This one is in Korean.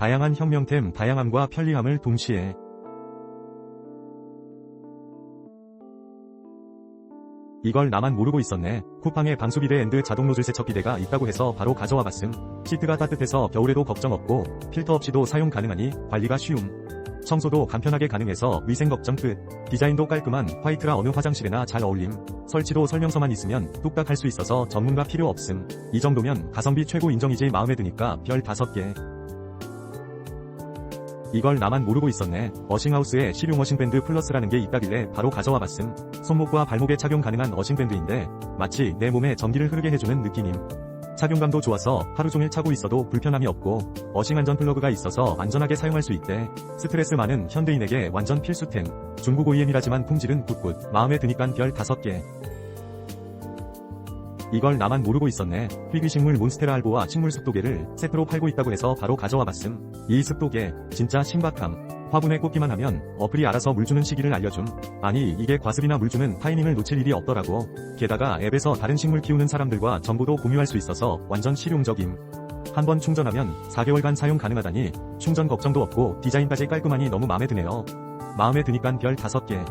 다양한 혁명템 다양함과 편리함을 동시에 이걸 나만 모르고 있었네. 쿠팡에 방수비대 앤드 자동 노즐 세척기대가 있다고 해서 바로 가져와 봤음. 시트가 따뜻해서 겨울에도 걱정 없고 필터 없이도 사용 가능하니 관리가 쉬움. 청소도 간편하게 가능해서 위생 걱정 끝. 디자인도 깔끔한 화이트라 어느 화장실에나 잘 어울림. 설치도 설명서만 있으면 뚝딱 할 수 있어서 전문가 필요 없음. 이 정도면 가성비 최고 인정이지 마음에 드니까 별 5개. 이걸 나만 모르고 있었네. 어싱하우스에 실용 어싱밴드 플러스라는 게 있다길래 바로 가져와 봤음. 손목과 발목에 착용 가능한 어싱밴드인데 마치 내 몸에 전기를 흐르게 해주는 느낌임. 착용감도 좋아서 하루 종일 차고 있어도 불편함이 없고 어싱 안전 플러그가 있어서 안전하게 사용할 수 있대. 스트레스 많은 현대인에게 완전 필수템. 중국 OEM이라지만 품질은 굿굿. 마음에 드니깐 별 5개. 이걸 나만 모르고 있었네. 희귀식물 몬스테라 알보와 식물 습도계를 세트로 팔고 있다고 해서 바로 가져와 봤음. 이 습도계 진짜 신박함. 화분에 꽂기만 하면 어플이 알아서 물 주는 시기를 알려줌. 아니 이게 과습이나 물 주는 타이밍을 놓칠 일이 없더라고. 게다가 앱에서 다른 식물 키우는 사람들과 정보도 공유할 수 있어서 완전 실용적임. 한번 충전하면 4개월간 사용 가능하다니 충전 걱정도 없고 디자인까지 깔끔하니 너무 마음에 드네요. 마음에 드니깐 별 5개.